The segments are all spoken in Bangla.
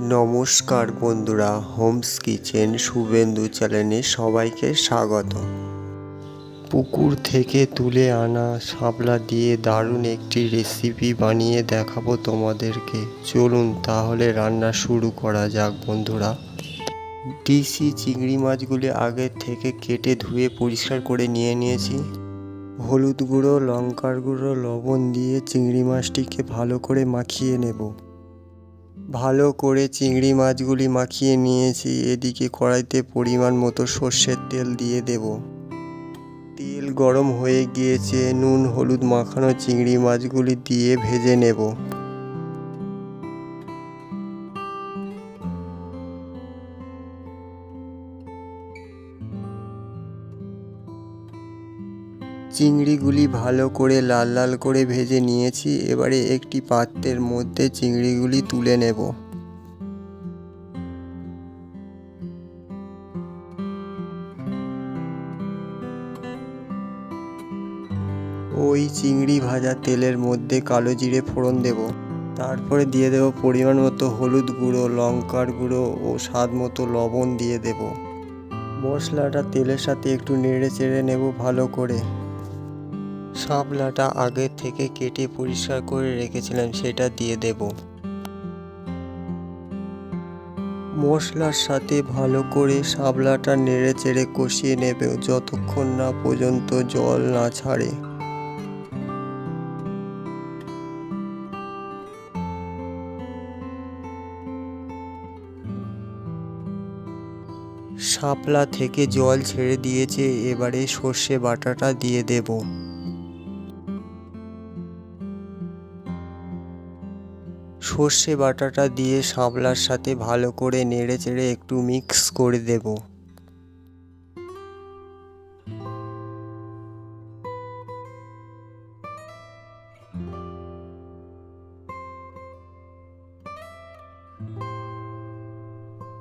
নমস্কার বন্ধুরা, হোমস কিচেন শুভেন্দু চ্যানেলে সবাইকে স্বাগত। পুকুর থেকে তুলে আনা শাপলা দিয়ে দারুণ একটি রেসিপি বানিয়ে দেখাবো তোমাদেরকে। চলুন তাহলে রান্না শুরু করা যাক বন্ধুরা। ডিসি চিংড়ি মাছগুলি আগের থেকে কেটে ধুয়ে পরিষ্কার করে নিয়ে নিয়েছি। হলুদ গুঁড়ো, লঙ্কার গুঁড়ো, লবণ দিয়ে চিংড়ি মাছটিকে ভালো করে মাখিয়ে নেব। ভালো করে চিংড়ি মাছগুলি মাখিয়ে নিয়েছি। এদিকে কড়াইতে পরিমাণ মতো সর্ষের তেল দিয়ে দেব। তেল গরম হয়ে গিয়েছে। নুন, হলুদ মাখানো চিংড়ি মাছগুলি দিয়ে ভেজে নেব। চিংড়িগুলি ভালো করে লাল লাল করে ভেজে নিয়েছি, এবারে একটি পাত্রের মধ্যে চিংড়িগুলি তুলে নেব। ওই চিংড়ি ভাজা তেলের মধ্যে কালো জিরে ফোড়ন দেব। তারপরে দিয়ে দেব পরিমাণ মতো হলুদ গুঁড়ো, লঙ্কার গুঁড়ো ও স্বাদ মতো লবণ দিয়ে দেব। মশলাটা তেলের সাথে একটু নেড়ে চেড়ে নেব ভালো করে। শাপলাটা আগে থেকে কেটে পরিষ্কার করে রেখেছিলাম, সেটা দিয়ে দেব। মশলার সাথে ভালো করে শাপলাটা নেড়ে চেড়ে কষিয়ে নেবে, যতক্ষণ না পর্যন্ত জল না ছাড়ে। শাপলা থেকে জল ছেড়ে দিয়েছে, এবারে সর্ষে বাটাটা দিয়ে দেব। সর্ষে বাটাটা দিয়ে শাপলার সাথে ভালো করে নেড়ে চেড়ে একটু মিক্স করে দেব।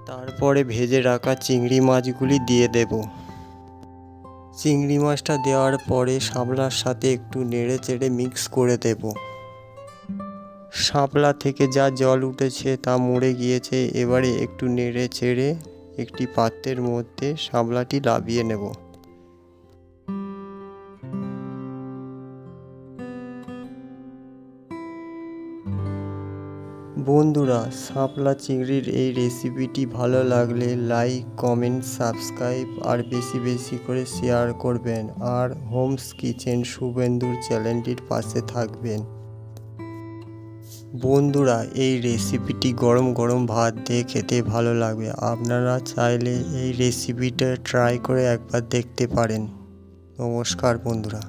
তারপরে ভেজে রাখা চিংড়ি মাছগুলি দিয়ে দেব। চিংড়ি মাছটা দেওয়ার পরে শাপলার সাথে একটু নেড়ে চেড়ে মিক্স করে দেব। শাপলা থেকে যা জল উঠেছে তা মরে গিয়েছে। এবারে একটু নেড়ে চেড়ে একটি পাত্রের মধ্যে শাপলাটি লাভিয়ে নেব। বন্ধুরা, শাপলা চিংড়ির এই রেসিপিটি ভালো লাগলে লাইক কমেন্ট সাবস্ক্রাইব আর বেশি বেশি করে শেয়ার করবেন। আর হোমস কিচেন শুভেন্দুর চ্যানেলটির পাশে থাকবেন। বন্ধুরা, এই রেসিপিটি গরম গরম ভাত দিয়ে খেতে ভালো লাগবে। আপনারা চাইলে এই রেসিপিটা ট্রাই করে একবার দেখতে পারেন। নমস্কার বন্ধুরা।